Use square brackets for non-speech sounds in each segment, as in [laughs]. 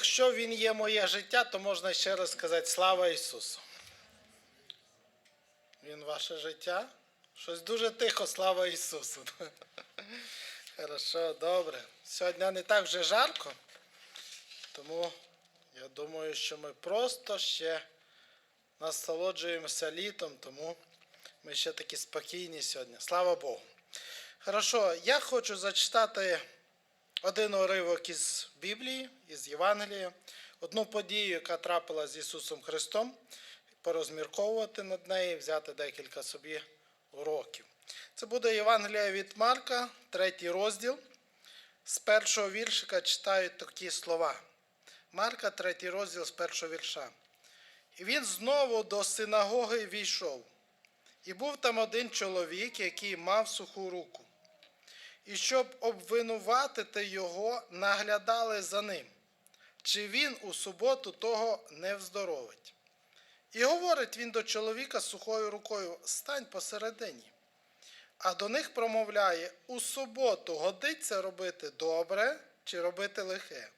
якщо Він є моє життя, то можна ще раз сказати слава Ісусу. Він ваше життя? Щось дуже тихо, слава Ісусу. [laughs] Хорошо, добре. Сьогодні не так вже жарко, тому я думаю, що ми просто ще насолоджуємося літом, тому ми ще такі спокійні сьогодні. Слава Богу. Хорошо, я хочу зачитати один уривок із Біблії, із Євангелія, одну подію, яка трапила з Ісусом Христом, порозмірковувати над нею, взяти декілька собі уроків. Це буде Євангелія від Марка, третій розділ. З першого віршика читають такі слова. Марка, третій розділ з першого вірша. І він знову до синагоги війшов. І був там один чоловік, який мав суху руку. І щоб обвинуватити його, наглядали за ним, чи він у суботу того не вздоровить. І говорить він до чоловіка сухою рукою: стань посередині. А до них промовляє: у суботу годиться робити добре чи робити лихе,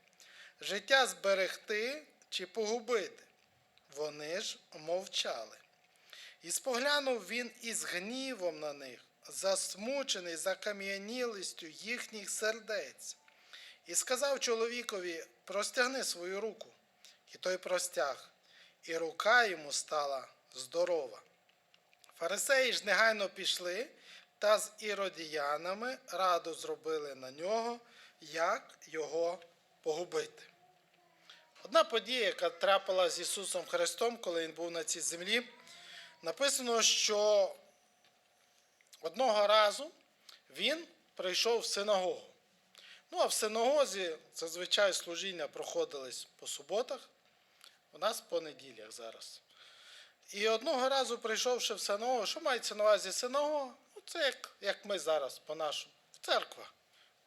життя зберегти чи погубити. Вони ж мовчали. І споглянув він із гнівом на них, засмучений закам'янілістю їхніх сердець, і сказав чоловікові: простягни свою руку. І той простяг, і рука йому стала здорова. Фарисеї ж негайно пішли та з іродіянами раду зробили на нього, як його погубити. Одна подія, яка трапила з Ісусом Христом, коли Він був на цій землі, написано, що одного разу Він прийшов в синагогу. Ну, а в синагозі зазвичай служіння проходились по суботах, у нас по неділях зараз. І одного разу, прийшовши в синагогу, що мається на увазі синагога? Ну, це як, як ми зараз по-нашому. Церква.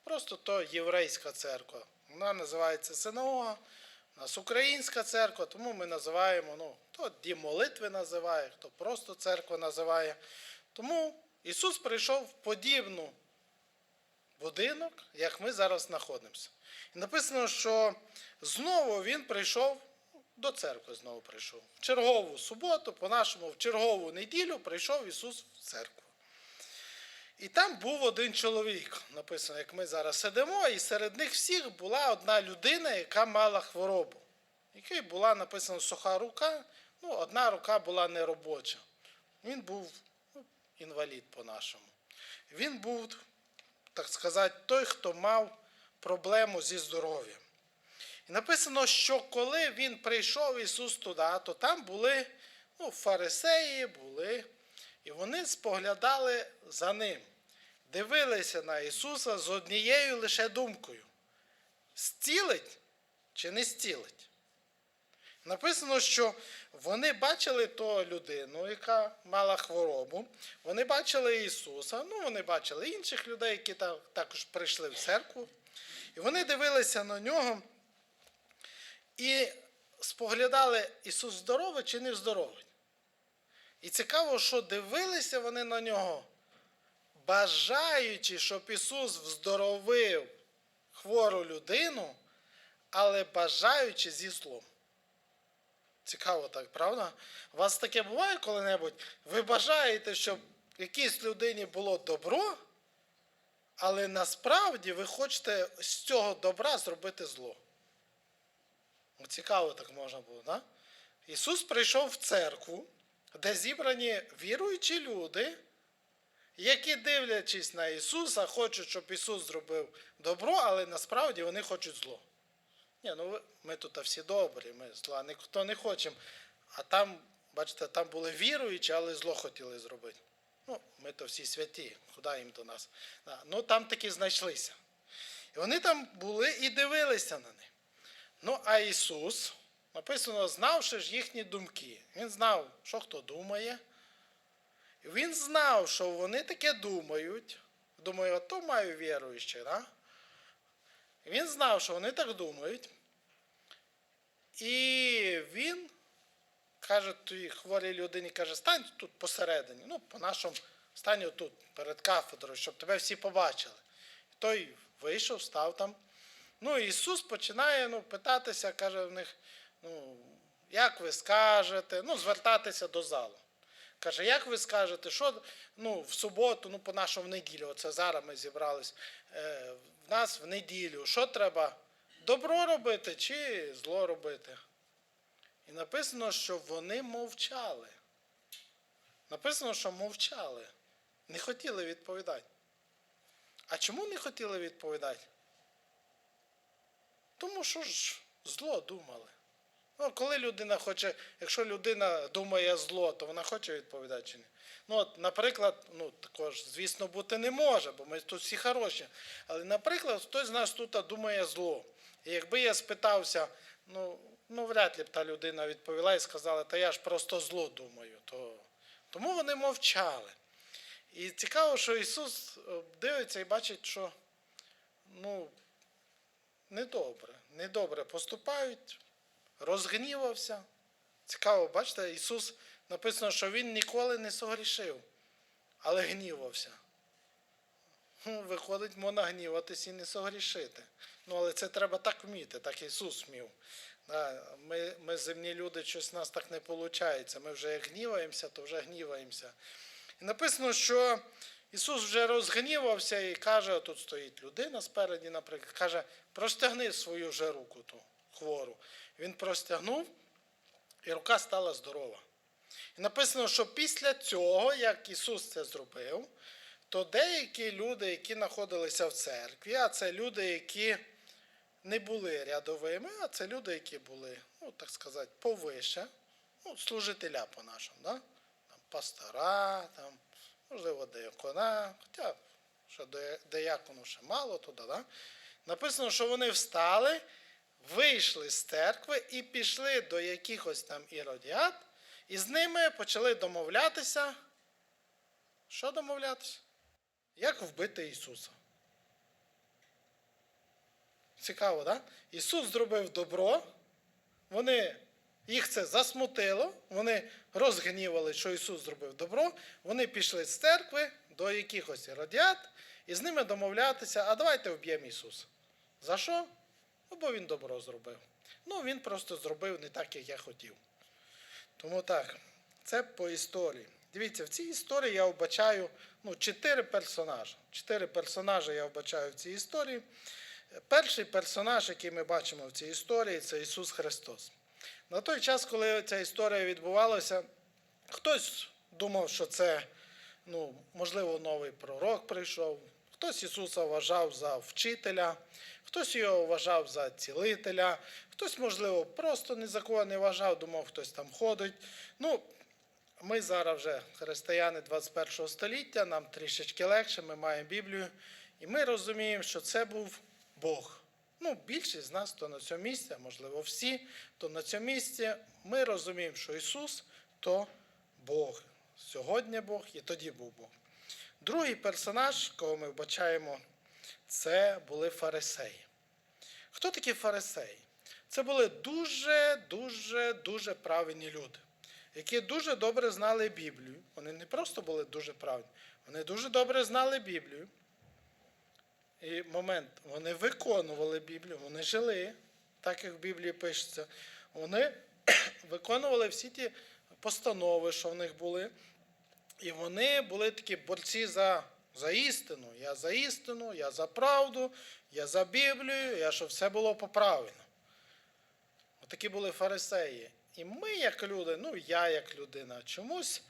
Просто то єврейська церква. Вона називається синагога. У нас українська церква, тому ми називаємо, ну, хто дім молитви називає, хто просто церква називає. Тому Ісус прийшов в подібну будинок, як ми зараз знаходимося. І написано, що знову Він прийшов до церкви, знову прийшов. В чергову суботу, по-нашому, в чергову неділю прийшов Ісус в церкву. І там був один чоловік, написано, як ми зараз сидимо, і серед них всіх була одна людина, яка мала хворобу. Якій була написано суха рука, ну, одна рука була неробоча. Він був інвалід по-нашому. Він був, так сказати, той, хто мав проблему зі здоров'ям. І написано, що коли він прийшов Ісус туди, то там були ну, фарисеї, були, і вони споглядали за ним, дивилися на Ісуса з однією лише думкою: зцілить чи не зцілить. Написано, що вони бачили ту людину, яка мала хворобу, вони бачили Ісуса, ну вони бачили інших людей, які також прийшли в церкву. І вони дивилися на нього і споглядали, Ісус здоровий чи не здоровий. І цікаво, що дивилися вони на нього, бажаючи, щоб Ісус вздоровив хвору людину, але бажаючи зі злом. Цікаво так, правда? У вас таке буває коли-небудь? Ви бажаєте, щоб якійсь людині було добро, але насправді ви хочете з цього добра зробити зло. Ну, Цікаво так можна було, да? Ісус прийшов в церкву, де зібрані віруючі люди, які, дивлячись на Ісуса, хочуть, щоб Ісус зробив добро, але насправді вони хочуть зло. Ні, ну ми тут всі добрі, ми зла ніхто не хочемо. А там, бачите, там були віруючі, але зло хотіли зробити. Ну, ми то всі святі, куди їм до нас. Ну там таки знайшлися. І вони там були і дивилися на них. Ну, а Ісус, написано, знавши ж їхні думки. Він знав, що хто думає. І Він знав, що вони таке думають. Думаю, ото маю віруюче, да? Він знав, що вони так думають. І він каже тій хворій людині, каже, стань тут посередині. Ну, по-нашому, стань тут перед кафедрою, щоб тебе всі побачили. Той вийшов, став там Ну, Ісус починає ну, питатися, каже в них, ну, як ви скажете, ну, звертатися до залу. Каже, як ви скажете, що ну, в суботу, ну, по-нашому в неділю, оце зараз ми зібрались, е, в нас в неділю, що треба? Добро робити чи зло робити? І написано, що вони мовчали. Написано, що мовчали. Не хотіли відповідати. А чому не хотіли відповідати? Тому що ж зло думали. Ну, коли людина хоче, якщо людина думає зло, то вона хоче відповідати чи ні? Ну, от, наприклад, ну, також, звісно, бути не може, бо ми тут всі хороші. Але, наприклад, хтось з нас тут думає зло. І якби я спитався, ну, ну вряд ли б та людина відповіла і сказала, та я ж просто зло думаю. То... Тому вони мовчали. І цікаво, що Ісус е, дивиться і бачить, що ну, недобре, недобре поступають, розгнівався. Цікаво, бачите, Ісус написано, що Він ніколи не согрішив, але гнівався. Виходить, можна гніватись і не согрішити. Ну, але це треба так вміти, так Ісус вмів. Ми, ми земні люди, щось у нас так не виходить. Ми вже як гніваємося, то вже гніваємося. І написано, що Ісус вже розгнівався і каже, тут стоїть людина спереді, наприклад, каже, простягни свою вже руку ту хвору. Він простягнув, і рука стала здорова. І написано, що після цього, як Ісус це зробив, то деякі люди, які знаходилися в церкві, а це люди, які не були рядовими, а це люди, які були, ну, так сказати, повише, ну, служителя по-нашому, да? там, пастора, там, можливо, деякона, хоча що деякону ще мало туди, да? написано, що вони встали, вийшли з церкви і пішли до якихось там іродіат, і з ними почали домовлятися. Що домовлятися? Як вбити Ісуса? Цікаво, так? Да? Ісус зробив добро, вони, їх це засмутило, вони розгнівали, що Ісус зробив добро, вони пішли з церкви до якихось радіат і з ними домовлятися, а давайте вб'ємо Ісуса. За що? Ну, бо Він добро зробив. Ну, він просто зробив не так, як я хотів. Тому так, це по історії. Дивіться, в цій історії я вбачаю ну, чотири персонажі. Чотири персонажі я вбачаю в цій історії. Перший персонаж, який ми бачимо в цій історії, це Ісус Христос. На той час, коли ця історія відбувалася, хтось думав, що це, ну, можливо, новий пророк прийшов, хтось Ісуса вважав за вчителя, хтось його вважав за цілителя, хтось, можливо, просто ні за кого не вважав, думав, хтось там ходить. Ну, ми зараз вже християни 21 століття, нам трішечки легше, ми маємо Біблію, і ми розуміємо, що це був Бог. Ну, більшість з нас, то на цьому місці, а можливо всі, то на цьому місці ми розуміємо, що Ісус то Бог. Сьогодні Бог і тоді був Бог. Другий персонаж, кого ми вбачаємо, це були фарисеї. Хто такі фарисеї? Це були дуже, дуже, дуже правильні люди, які дуже добре знали Біблію. Вони не просто були дуже правильні, вони дуже добре знали Біблію. І момент, вони виконували Біблію, вони жили, так як в Біблії пишеться. Вони [clears throat] виконували всі ті постанови, що в них були. І вони були такі борці за, за істину. Я за істину, я за правду, я за Біблію, я щоб все було поправлено. Отакі були фарисеї. І ми, як люди, ну я як людина, чомусь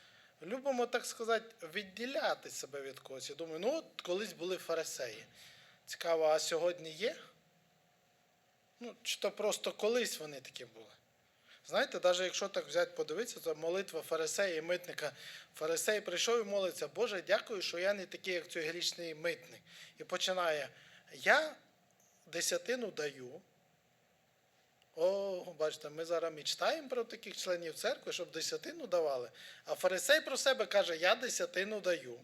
любимо, так сказати, відділяти себе від когось. Я думаю, ну от колись були фарисеї. Цікаво, а сьогодні є? Ну, чи то просто колись вони такі були? Знаєте, навіть якщо так взяти, подивитися, то молитва фарисея і митника. Фарисей прийшов і молиться, Боже, дякую, що я не такий, як цей грішний митник. І починає, я десятину даю. О, бачите, ми зараз мечтаємо про таких членів церкви, щоб десятину давали. А фарисей про себе каже, я десятину даю.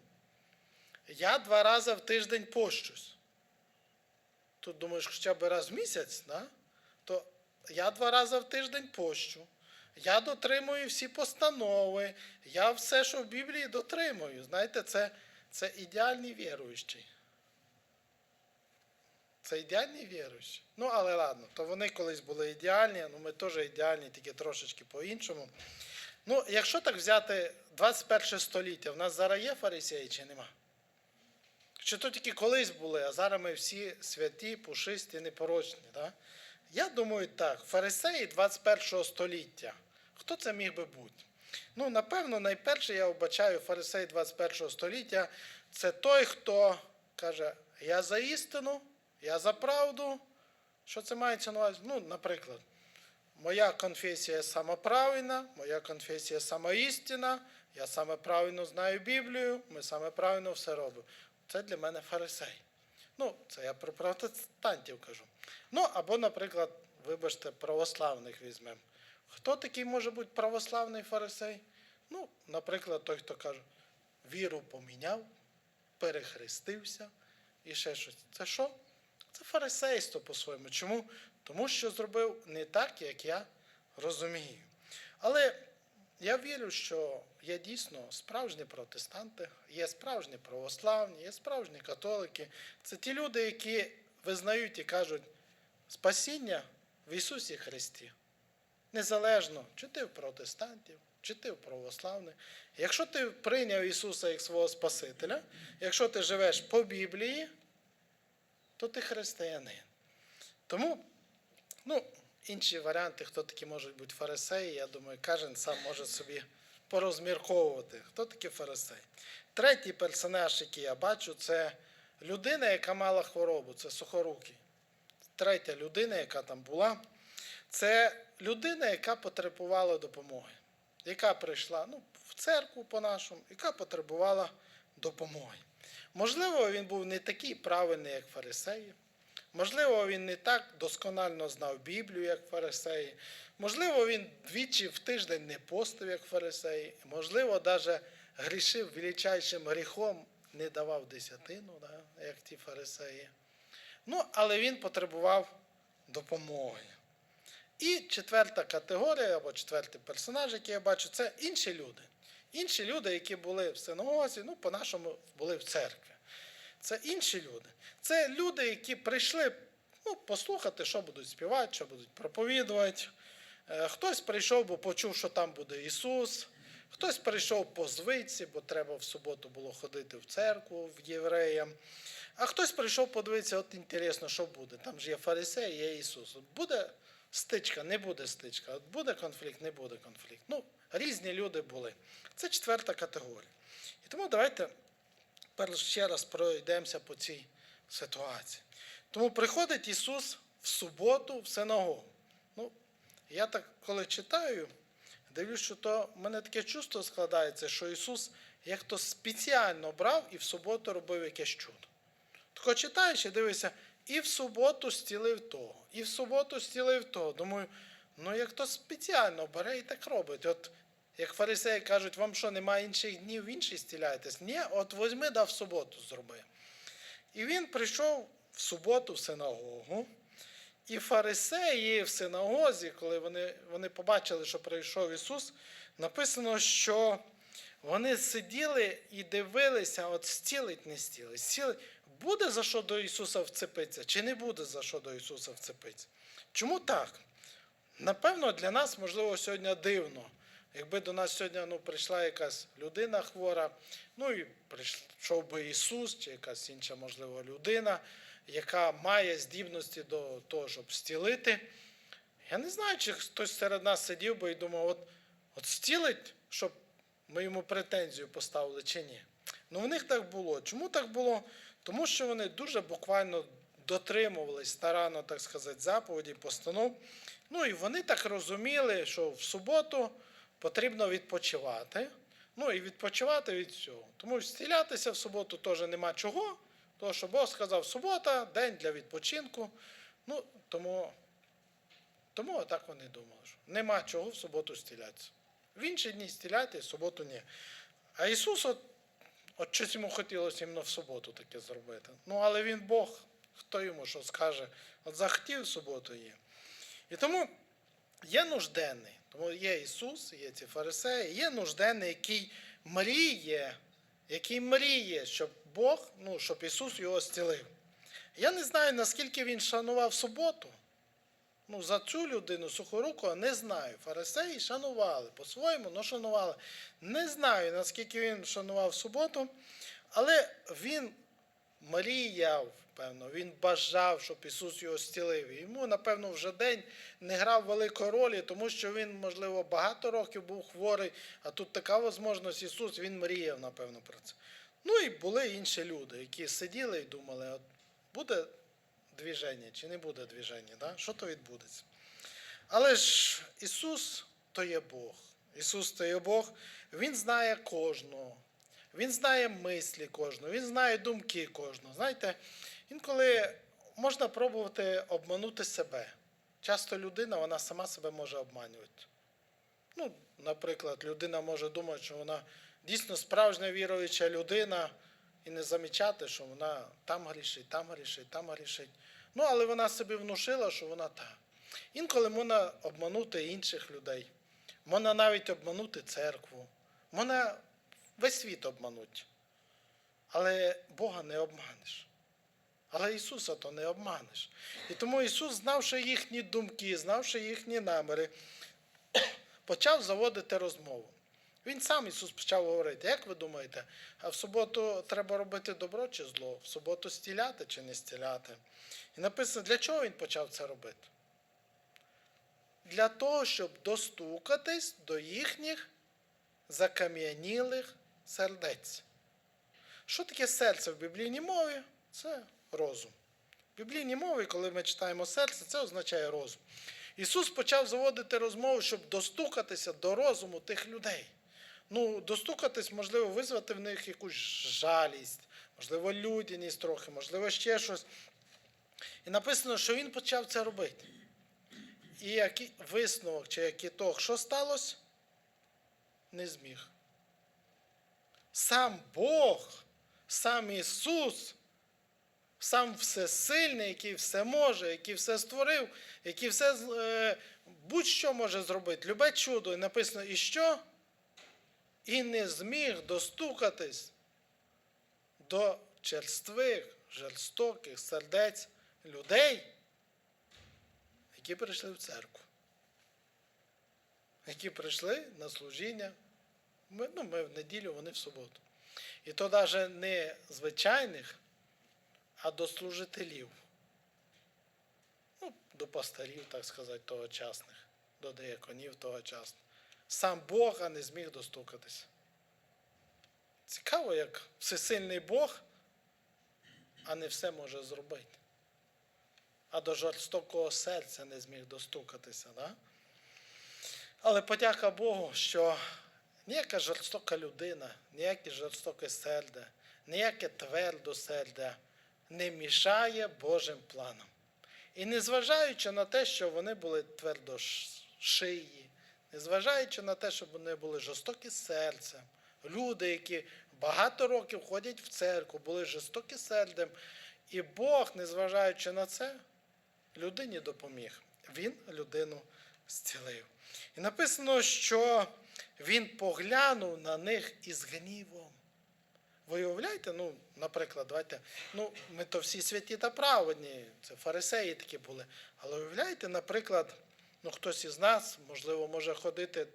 Я два рази в тиждень пощусь. Тут думаєш, хоча б раз в місяць, да? то я два рази в тиждень пощу. Я дотримую всі постанови, я все, що в Біблії дотримую. Знаєте, це, це ідеальний віруючий. Це ідеальні віруючі. Ну, але ладно, то вони колись були ідеальні, ну ми теж ідеальні, тільки трошечки по-іншому. Ну, якщо так взяти 21 століття, в нас зараз є фарисеї чи нема? Чи то тільки колись були, а зараз ми всі святі, пушисті, непорочні. Да? Я думаю так, фарисеї 21 століття. Хто це міг би бути? Ну, напевно, найперше я вбачаю фарисей 21 століття це той, хто каже, я за істину, я за правду. Що це мається на увазі? Ну, наприклад, моя конфесія сама правильна, моя конфесія сама істина, я саме правильно знаю Біблію, ми саме правильно все робимо. Це для мене фарисей. Ну, це я про протестантів кажу. Ну, або, наприклад, вибачте, православних візьмемо. Хто такий може бути православний фарисей? Ну, наприклад, той, хто каже, віру поміняв, перехрестився і ще щось. Це що? Це фарисейство по-своєму. Чому? Тому що зробив не так, як я розумію. Але я вірю, що є дійсно справжні протестанти, є справжні православні, є справжні католики. Це ті люди, які визнають і кажуть спасіння в Ісусі Христі. Незалежно, чи ти в протестантів, чи ти в православних. Якщо ти прийняв Ісуса як свого Спасителя, якщо ти живеш по Біблії, то ти християнин. Тому, ну, інші варіанти, хто такі можуть бути фарисеї, я думаю, кожен сам може собі порозмірковувати, хто такі фарисеї. Третій персонаж, який я бачу, це людина, яка мала хворобу, це сухорукий. Третя людина, яка там була, це людина, яка потребувала допомоги, яка прийшла ну, в церкву по-нашому, яка потребувала допомоги. Можливо, він був не такий правильний, як фарисеї. Можливо, він не так досконально знав Біблію, як фарисеї. Можливо, він двічі в тиждень не постив, як фарисеї. Можливо, навіть грішив величайшим гріхом, не давав десятину, да, як ті фарисеї. Ну, але він потребував допомоги. І четверта категорія, або четвертий персонаж, який я бачу, це інші люди. Інші люди, які були в синагозі, ну, по-нашому були в церкві. Це інші люди. Це люди, які прийшли ну, послухати, що будуть співати, що будуть проповідувати. Е, Хтось прийшов, бо почув, що там буде Ісус. Хтось прийшов по звичці, бо треба в суботу було ходити в церкву в євреям. А хтось прийшов подивитися, от інтересно, що буде. Там ж є фарисей, є Ісус. Буде стичка, не буде стичка. От буде конфлікт, не буде конфлікт. Ну, різні люди були. Це четверта категорія. І тому давайте тепер ще раз пройдемося по цій ситуації. Тому приходить Ісус в суботу в синагогу. Ну, я так, коли читаю, дивлюсь, що то в мене таке чувство складається, що Ісус як то спеціально брав і в суботу робив якесь чудо. Тако читаєш і дивишся, і в суботу стілив того, і в суботу стілив того. Думаю, ну як то спеціально бере і так робить. От як фарисеї кажуть, вам що, немає інших днів, в інші стіляєтесь? Ні, от возьми да в суботу зроби. І він прийшов в суботу в синагогу. І фарисеї в синагозі, коли вони, вони побачили, що прийшов Ісус, написано, що вони сиділи і дивилися, от стілить, не стілить. стілить. Буде за що до Ісуса вцепитися, чи не буде за що до Ісуса вцепитися? Чому так? Напевно, для нас, можливо, сьогодні дивно. Якби до нас сьогодні ну, прийшла якась людина хвора, ну і прийшов би Ісус, чи якась інша, можливо, людина, яка має здібності до того, щоб стілити. Я не знаю, чи хтось серед нас сидів би і думав, от, от стілить, щоб ми йому претензію поставили чи ні. Ну, в них так було. Чому так було? Тому що вони дуже буквально дотримувались старанно, так сказати, заповіді, постанов. Ну і вони так розуміли, що в суботу потрібно відпочивати. Ну і відпочивати від всього. Тому стілятися в суботу теж нема чого, тому що Бог сказав, субота, день для відпочинку. Ну, тому, тому отак вони думали, що нема чого в суботу стілятися. В інші дні стіляти, в суботу ні. А Ісус, от, от щось йому хотілося іменно в суботу таке зробити. Ну, але він Бог, хто йому що скаже, от захотів в суботу є. І тому є нужденний. Тому є Ісус, є ці фарисеї, є нужденний, який мріє, який мріє, щоб Бог, ну, щоб Ісус його зцілив. Я не знаю, наскільки він шанував суботу. Ну, за цю людину сухоруку не знаю. Фарисеї шанували по-своєму, але шанували. Не знаю, наскільки він шанував суботу, але він мріяв, певно, він бажав, щоб Ісус його зцілив. Йому, напевно, вже день не грав великої ролі, тому що він, можливо, багато років був хворий, а тут така можливість Ісус, він мріяв, напевно, про це. Ну і були інші люди, які сиділи і думали, от буде движення чи не буде движення, да? що то відбудеться. Але ж Ісус то є Бог. Ісус то є Бог, Він знає кожного. Він знає мислі кожного, Він знає думки кожного. Знаєте, інколи можна пробувати обманути себе. Часто людина вона сама себе може обманювати. Ну, наприклад, людина може думати, що вона дійсно справжня віруюча людина і не замічати, що вона там грішить, там грішить, там грішить. Ну, але вона собі внушила, що вона та. Інколи можна обманути інших людей. Можна навіть обманути церкву. Можна весь світ обманути. Але Бога не обманеш. Але Ісуса то не обманеш. І тому Ісус, знавши їхні думки, знавши їхні наміри, [coughs] почав заводити розмову. Він сам Ісус почав говорити, як ви думаєте, а в суботу треба робити добро чи зло? В суботу стіляти чи не стіляти? І написано, для чого він почав це робити? Для того, щоб достукатись до їхніх закам'янілих сердець. Що таке серце в біблійній мові? Це розум. В біблійній мові, коли ми читаємо серце, це означає розум. Ісус почав заводити розмову, щоб достукатися до розуму тих людей. Ну, достукатись, можливо, визвати в них якусь жалість, можливо, людяність трохи, можливо, ще щось. І написано, що він почав це робити. І який висновок чи як ітог, що сталося? Не зміг. Сам Бог, сам Ісус, сам Всесильний, який все може, який все створив, який все е, будь-що може зробити, любе чудо. І написано, і що? І не зміг достукатись до черствих, жорстоких сердець людей, які прийшли в церкву, які прийшли на служіння. Ми, ну, ми в неділю, вони в суботу. І то навіть не звичайних, а до служителів. Ну, до пастирів, так сказати, тогочасних, до деяконів тогочасних. Сам Бога не зміг достукатися. Цікаво, як всесильний Бог, а не все може зробити. А до жорстокого серця не зміг достукатися. Да? Але подяка Богу, що ніяка жорстока людина, ніяке жорстоке серде, ніяке твердосердя не мішає Божим планам. І незважаючи на те, що вони були твердошиї, незважаючи на те, що вони були жорстокі серцем, люди, які багато років ходять в церкву, були жорстокі сердем, і Бог, незважаючи на це, людині допоміг. Він людину зцілив. І написано, що він поглянув на них із гнівом. Ви уявляєте, ну, наприклад, давайте, ну, ми то всі святі та праведні, це фарисеї такі були. Але уявляєте, наприклад, ну, хтось із нас, можливо, може ходити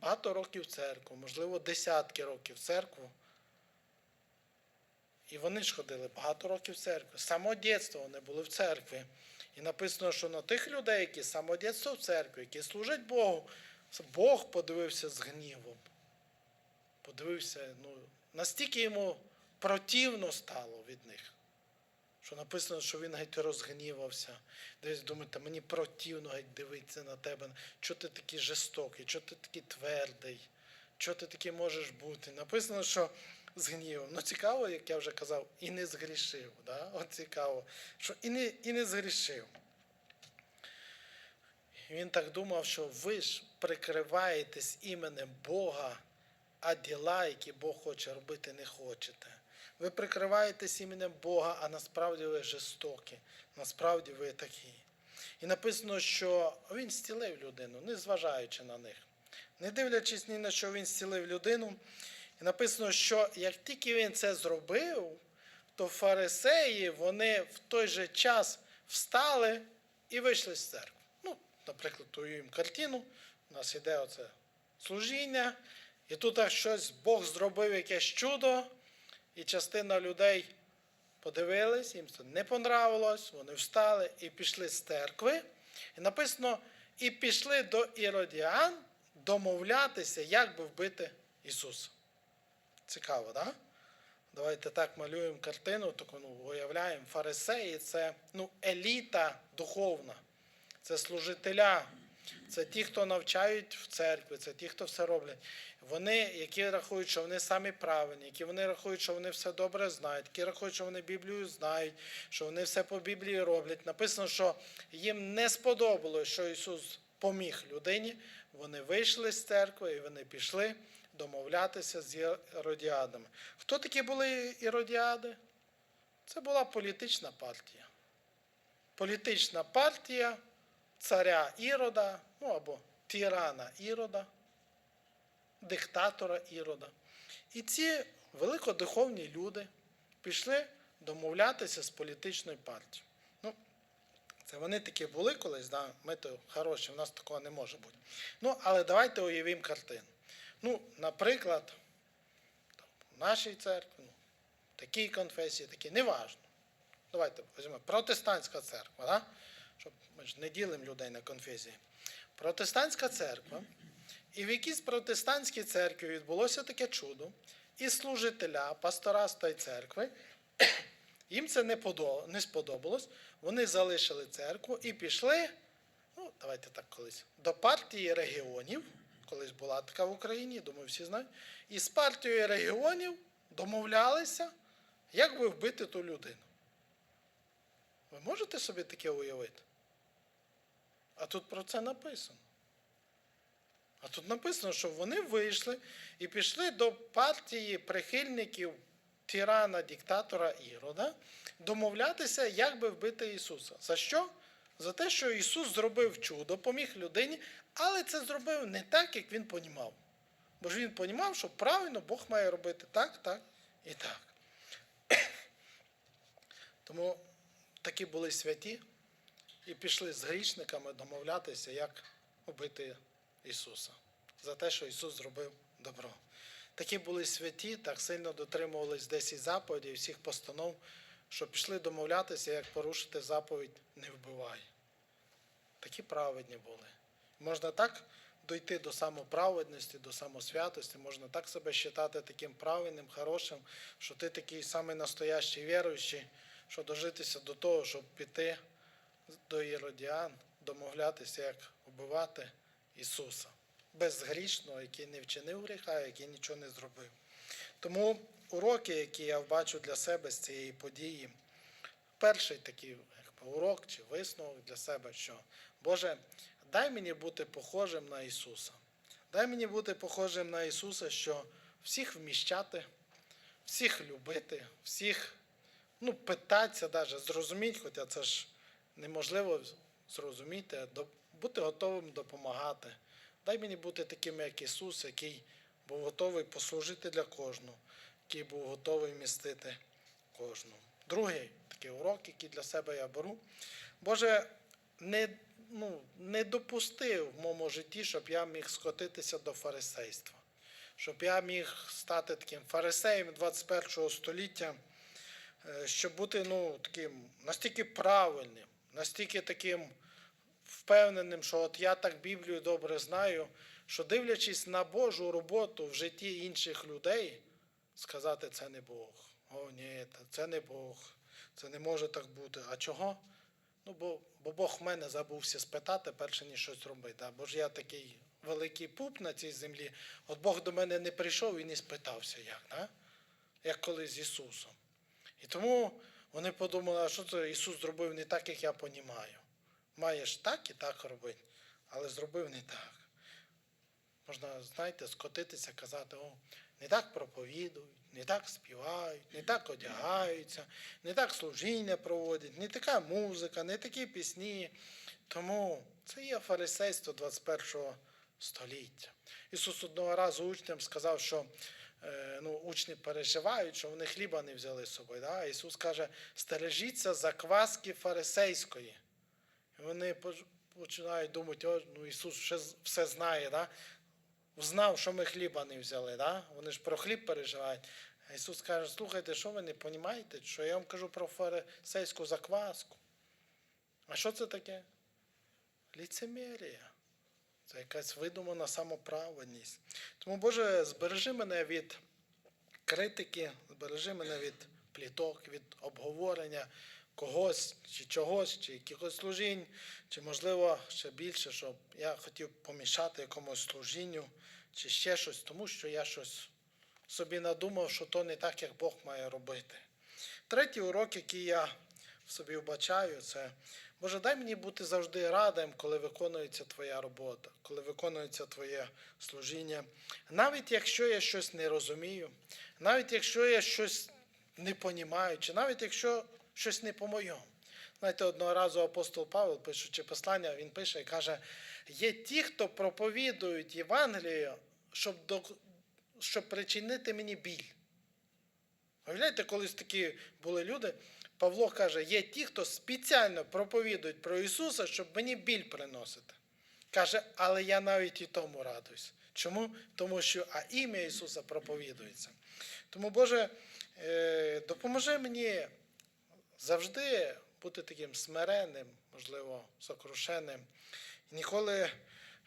багато років в церкву, можливо, десятки років в церкву. І вони ж ходили багато років в церкві. З самого вони були в церкві. І написано, що на тих людей, які з самого в церкві, які служать Богу, Бог подивився з гнівом. Подивився, ну, настільки йому противно стало від них. Що написано, що він геть розгнівався. Десь думаєте, мені противно геть дивитися на тебе. Чого ти такий жорстокий, чого ти такий твердий, чого ти такий можеш бути. Написано, що з. Ну цікаво, як я вже казав, і не згрішив. Да? От цікаво, що і не, і не згрішив. Він так думав, що ви ж прикриваєтесь іменем Бога, а діла, які Бог хоче робити, не хочете. Ви прикриваєтесь іменем Бога, а насправді ви жорстокі, насправді ви такі. І написано, що він зцілив людину, не зважаючи на них. Не дивлячись ні на що він зцілив людину. І написано, що як тільки він це зробив, то фарисеї вони в той же час встали і вийшли з церкви. Ну, наприклад, ту їм картину, у нас іде оце служіння, і тут щось Бог зробив якесь чудо, і частина людей подивились, їм це не понравилось, вони встали і пішли з церкви. І написано, і пішли до Іродіан домовлятися, як би вбити Ісуса. Цікаво, так? Да? Давайте так малюємо картину, таку ну, уявляємо. Фарисеї це ну, еліта духовна, це служителя, це ті, хто навчають в церкві, це ті, хто все роблять. Вони, які рахують, що вони самі правильні, які вони рахують, що вони все добре знають, які рахують, що вони Біблію знають, що вони все по Біблії роблять. Написано, що їм не сподобалось, що Ісус поміг людині. Вони вийшли з церкви і вони пішли домовлятися з іродіадами. Хто такі були іродіади? Це була політична партія. Політична партія царя Ірода, ну або тирана Ірода, диктатора Ірода. І ці великодуховні люди пішли домовлятися з політичною партією. Ну, це вони такі були колись, да? ми то хороші, в нас такого не може бути. Ну, але давайте уявимо картину. Ну, наприклад, в нашій церкві, ну, такій конфесії, такі, неважно. Давайте візьмемо протестантська церква, да? Щоб ми ж не ділимо людей на конфесії. Протестантська церква, і в якійсь протестантській церкві відбулося таке чудо, і служителя, пастора з тої церкви, [coughs] їм це не, сподобалось, вони залишили церкву і пішли, ну, давайте так колись, до партії регіонів, колись була така в Україні, думаю, всі знають, і з партією регіонів домовлялися, як би вбити ту людину. Ви можете собі таке уявити? А тут про це написано. А тут написано, що вони вийшли і пішли до партії прихильників тирана, диктатора Ірода домовлятися, як би вбити Ісуса. За що? За те, що Ісус зробив чудо, поміг людині, але це зробив не так, як він понімав. Бо ж він понімав, що правильно Бог має робити так, так і так. Тому такі були святі і пішли з грішниками домовлятися, як убити Ісуса. За те, що Ісус зробив добро. Такі були святі, так сильно дотримувались десь і заповідей, всіх постанов, що пішли домовлятися, як порушити заповідь не вбивай. Такі праведні були. Можна так дойти до самоправедності, до самосвятості, можна так себе вважати таким правильним, хорошим, що ти такий самий настоящий віруючий, що дожитися до того, щоб піти до Єродіан, домовлятися, як вбивати Ісуса. Безгрішного, який не вчинив гріха, який нічого не зробив. Тому уроки, які я бачу для себе з цієї події, перший такий якби, урок чи висновок для себе, що Боже, дай мені бути похожим на Ісуса. Дай мені бути похожим на Ісуса, що всіх вміщати, всіх любити, всіх ну, питатися, навіть зрозуміти, хоча це ж неможливо зрозуміти, бути готовим допомагати. Дай мені бути таким, як Ісус, який був готовий послужити для кожного, який був готовий містити кожного. Другий такий урок, який для себе я беру. Боже, не, ну, не допустив в моєму житті, щоб я міг скотитися до фарисейства, щоб я міг стати таким фарисеєм 21 століття, е, щоб бути ну, таким настільки правильним, настільки таким впевненим, що от я так Біблію добре знаю, що дивлячись на Божу роботу в житті інших людей, сказати це не Бог. О, ні, це не Бог. Це не може так бути. А чого? Ну, бо, бо Бог в мене забувся спитати, перше ніж щось робити. Бо ж я такий великий пуп на цій землі. От Бог до мене не прийшов і не спитався, як, да? як колись з Ісусом. І тому вони подумали, а що це Ісус зробив не так, як я понімаю. Маєш так і так робити, але зробив не так. Можна, знаєте, скотитися, казати, о, не так проповідують, не так співають, не так одягаються, не так служіння проводять, не така музика, не такі пісні. Тому це є фарисейство 21 століття. Ісус одного разу учням сказав, що ну, учні переживають, що вони хліба не взяли з собою. Да? Ісус каже, стережіться закваски фарисейської. І вони починають думати, о, ну Ісус все знає, да? знав, що ми хліба не взяли. Да? Вони ж про хліб переживають. А Ісус каже, слухайте, що ви не розумієте, що я вам кажу про фарисейську закваску. А що це таке? Ліцемерія. Це якась видумана самоправедність. Тому, Боже, збережи мене від критики, збережи мене від пліток, від обговорення когось чи чогось, чи якихось служінь, чи, можливо, ще більше, щоб я хотів помішати якомусь служінню, чи ще щось, тому що я щось собі надумав, що то не так, як Бог має робити. Третій урок, який я собі вбачаю, це Боже, дай мені бути завжди радим, коли виконується Твоя робота, коли виконується Твоє служіння. Навіть якщо я щось не розумію, навіть якщо я щось не понімаю, чи навіть якщо щось не по-моєму. Знаєте, одного разу апостол Павел, пишучи послання, він пише і каже: є ті, хто проповідують Євангелію, щоб, до, щоб причинити мені біль. Уявляєте, колись такі були люди. Павло каже, є ті, хто спеціально проповідують про Ісуса, щоб мені біль приносити. Каже, але я навіть і тому радуюсь. Чому? Тому що а ім'я Ісуса проповідується. Тому, Боже, е, допоможи мені завжди бути таким смиренним, можливо, сокрушеним. Ніколи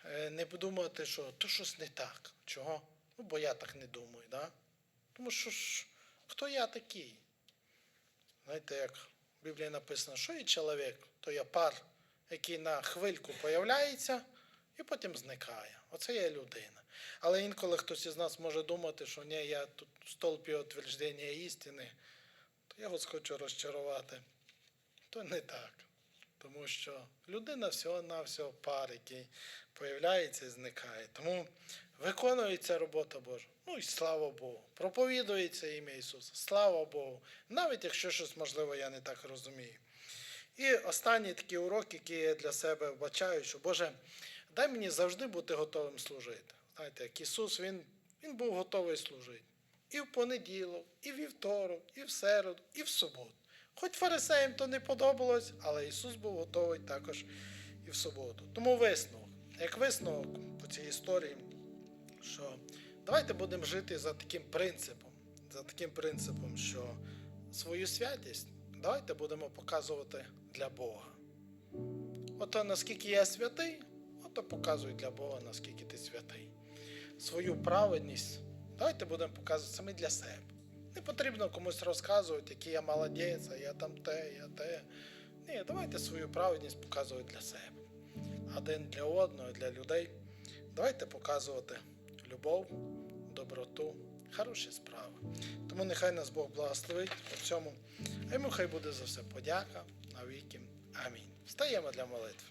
е, не подумати, що то щось не так. Чого? Ну, бо я так не думаю. Да? Тому що ж, хто я такий? Знаєте, як в Біблії написано, що є чоловік, то є пар, який на хвильку появляється і потім зникає. Оце є людина. Але інколи хтось із нас може думати, що ні, я тут в столпі утвердження істини, то я вас хочу розчарувати. То не так. Тому що людина всього-навсього пар, який появляється і зникає. Тому виконується робота Божа. Ну і слава Богу. Проповідується ім'я Ісуса. Слава Богу. Навіть якщо щось, можливо, я не так розумію. І останній такий урок, який я для себе вбачаю, що Боже, дай мені завжди бути готовим служити. Знаєте, як Ісус, Він, він був готовий служити. І в понеділок, і в вівторок, і в середу, і в суботу. Хоч фарисеям то не подобалось, але Ісус був готовий також і в суботу. Тому висновок, як висновок по цій історії, що давайте будемо жити за таким принципом, за таким принципом, що свою святість давайте будемо показувати для Бога. Ото наскільки я святий, ото показуй для Бога, наскільки ти святий. Свою праведність давайте будемо показувати самі для себе. Не потрібно комусь розказувати, який я молодець, а я там те, я те. Ні, давайте свою праведність показувати для себе. Один для одного, для людей. Давайте показувати любов, доброту, хороші справи. Тому нехай нас Бог благословить у цьому. А йому хай буде за все подяка навіки. Амінь. Встаємо для молитви.